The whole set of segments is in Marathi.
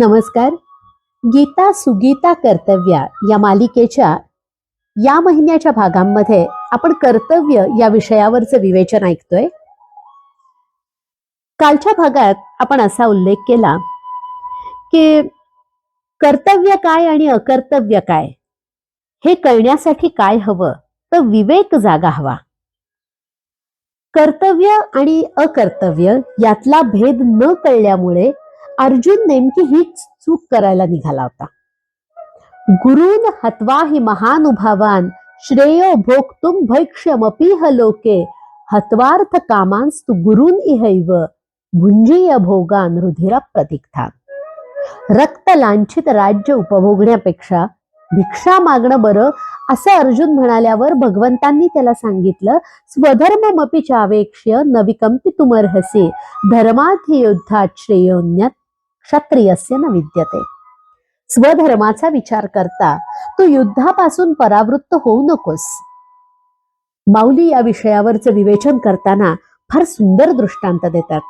नमस्कार. गीता सुगीता कर्तव्या या मालिकेच्या या महिन्याच्या भागांमध्ये आपण कर्तव्य या विषयावरचं विवेचन ऐकतोय. कालच्या भागात आपण असा उल्लेख केला की कर्तव्य काय आणि अकर्तव्य काय? हे कळण्यासाठी काय हवं? तर विवेक जागा हवा. कर्तव्य आणि अकर्तव्य यातला भेद न कळल्यामुळे अर्जुन नेमकी हीच चूक करायला निघाला होता. गुरुन हत्वा हि महानुभावान श्रेयो भोक्तुम भैक्ष्यमपीह लोके हत्वार्थ कामांस्तु गुरुन इहैव भुंजीय भोगान रुधिर प्रतिष्ठा रक्त लांछित राज्य उपभोगण्यापेक्षा भिक्षा मागणं बरं असं अर्जुन म्हणाल्यावर भगवंतांनी त्याला सांगितलं स्वधर्ममपि चावेक्ष्य न हसे धर्मार्थी युद्धात श्रेयोन्यत क्षत्रियस्य न विद्यते. स्वधर्माचा विचार करता तू युद्धापासून परावृत्त होऊ नकोस. माऊली या विषयावरचं विवेचन करताना फार सुंदर दृष्टांत देतात.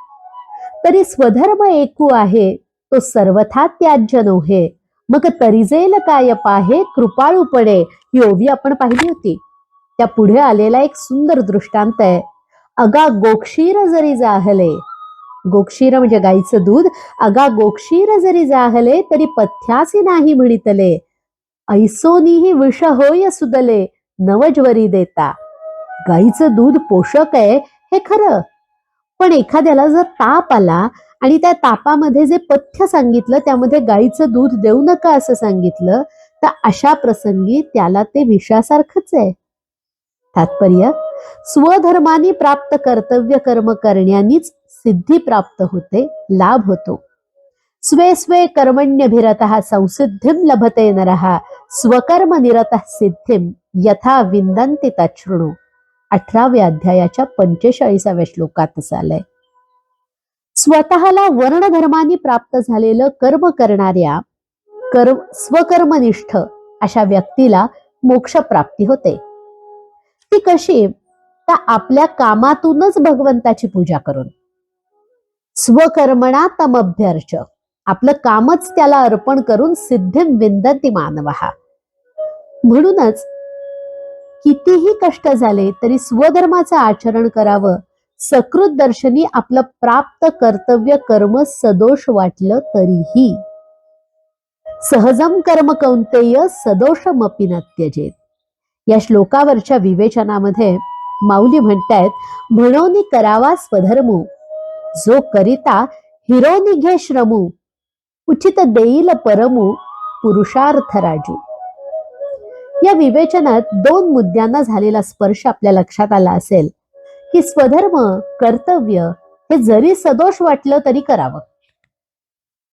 तरी स्वधर्म एकू आहे तो सर्वथा त्याज्य नव्हे मग तरीजेल काय पाहे कृपाळूपणे ही ओवी आपण पाहिली होती. त्या पुढे आलेला एक सुंदर दृष्टांत आहे. अगा गोक्षीर जरी जाहले गोक्षीर म्हणजे गाईचं दूध. अगा गोक्षीर जरी जाहले तरी पथ्यासी नाही म्हणितले ऐसोनीही विष होय सुदले नवज्वरी देता. गाईचं दूध पोषक आहे हे खरं. पण एखाद्याला जर ताप आला आणि त्या तापामध्ये जे पथ्य सांगितलं त्यामध्ये गाईचं दूध देऊ नका असं सांगितलं तर अशा प्रसंगी त्याला ते विषासारखंच आहे. तात्पर्य स्वधर्माने प्राप्त कर्तव्य कर्म करण्यानीच सिद्धी प्राप्त होते लाभ होतो. स्वे स्वे कर्मण्यभिरत संसिद्धिम लभते नरः स्वकर्म निरत सिद्धिम यथा विंदंती तच्छृणू. अठराव्या अध्यायाच्या पंचेचाळीसाव्या श्लोकात असं आलंय. स्वतःला वर्णधर्माने प्राप्त झालेलं कर्म करणाऱ्या कर्म स्वकर्मनिष्ठ अशा व्यक्तीला मोक्ष प्राप्ती होते. ती कशी? तर आपल्या कामातूनच भगवंताची पूजा करून. स्वकर्मणा तमभ्यर्च आपलं कामच त्याला अर्पण करून सिद्धिम विंदती मानवहा म्हणूनच कितीही कष्ट झाले तरी स्वधर्माचं आचरण करावं सकृत दर्शनी आपलं प्राप्त कर्तव्य कर्म सदोष वाटलं तरीही. सहजम कर्म कौंतेय सदोषमपि न त्यजेत या श्लोकावरच्या विवेचनामध्ये माऊली म्हणतायत म्हणून करावा स्वधर्मो जो करिता हिरो निघे श्रमू उचित देईल परमू पुरुषार्थ राजू. या विवेचनात दोन मुद्द्यांना झालेला स्पर्श आपल्या लक्षात आला असेल की स्वधर्म कर्तव्य हे जरी सदोष वाटलं तरी करावं.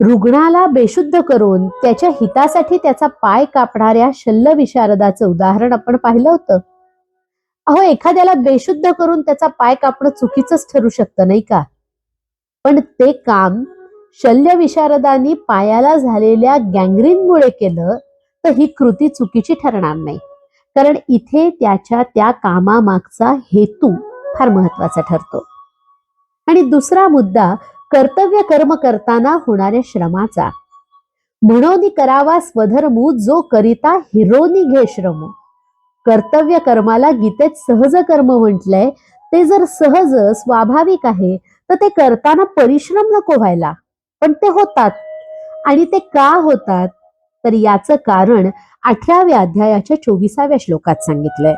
रुग्णाला बेशुद्ध करून त्याच्या हितासाठी त्याचा पाय कापणाऱ्या शल्य विशारदाचं उदाहरण आपण पाहिलं होतं. अहो एखाद्याला बेशुद्ध करून त्याचा पाय कापणं चुकीचंच ठरू शकतं नाही का? पण ते काम शल्य विशारदांनी पायाला झालेल्या गँग्रीनमुळे केलं तर ही कृती चुकीची ठरणार नाही. कारण इथे त्याच्या त्या कामामागचा हेतू फार महत्त्वाचा ठरतो. आणि दुसरा मुद्दा कर्तव्य कर्म करताना होणाऱ्या श्रमाचा. म्हणून करावा स्वधर्मू जो करिता हिरोनी घे श्रम. कर्तव्य कर्माला गीतेत सहज कर्म म्हटलंय ते जर सहज स्वाभाविक आहे तर ते करताना परिश्रम नको व्हायला. पण ते होतात. आणि ते का होतात? तर याचं कारण अठराव्या अध्यायाच्या चोवीसाव्या श्लोकात सांगितलंय.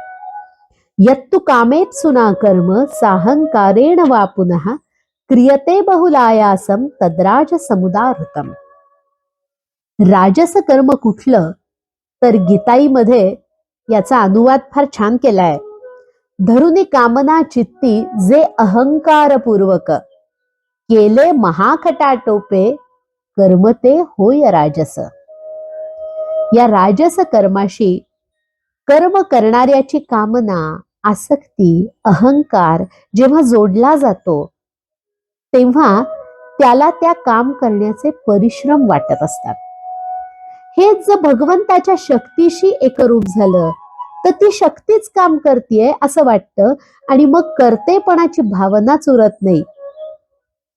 यत्तु कामेत सुना कर्म साहंकारेण वा पुनः क्रियते बहुलायासम तद्राज समुदारतम. राजस कर्म कुठलं? तर गीताईमध्ये याचा अनुवाद फार छान केलाय. धरुनी कामना चित्ती जे अहंकारपूर्वक. केले महाखटाटोपे कर्म ते होय राजस. या राजस कर्माशी कर्म करणाऱ्याची कामना आसक्ती अहंकार जेव्हा जोडला जातो तेव्हा त्याला त्या काम करण्याचे परिश्रम वाटत असतात. हेच जर भगवंताच्या शक्तीशी एकरूप झालं तर ती शक्तीच काम करतीये असं वाटतं. आणि मग कर्तेपणाची भावनाच उरत नाही.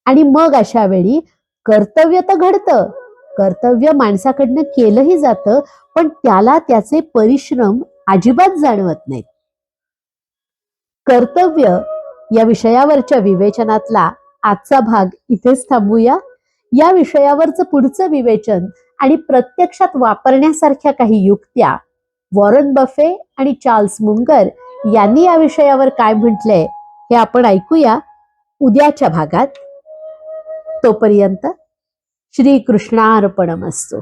आणि मग अशा वेळी कर्तव्य तर घडतं. कर्तव्य माणसाकडनं केलंही जातं पण त्याला त्याचे परिश्रम अजिबात जाणवत नाहीत. कर्तव्य या विषयावरच्या विवेचनातला आजचा भाग इथेच थांबूया. या विषयावरचं पुढचं विवेचन आणि प्रत्यक्षात वापरण्यासारख्या काही युक्त्या वॉरन बफे आणि चार्ल्स मुंगर यांनी या विषयावर काय म्हटलंय हे आपण ऐकूया उद्याच्या भागात. तोपर्यंत श्रीकृष्णार्पणमस्तू.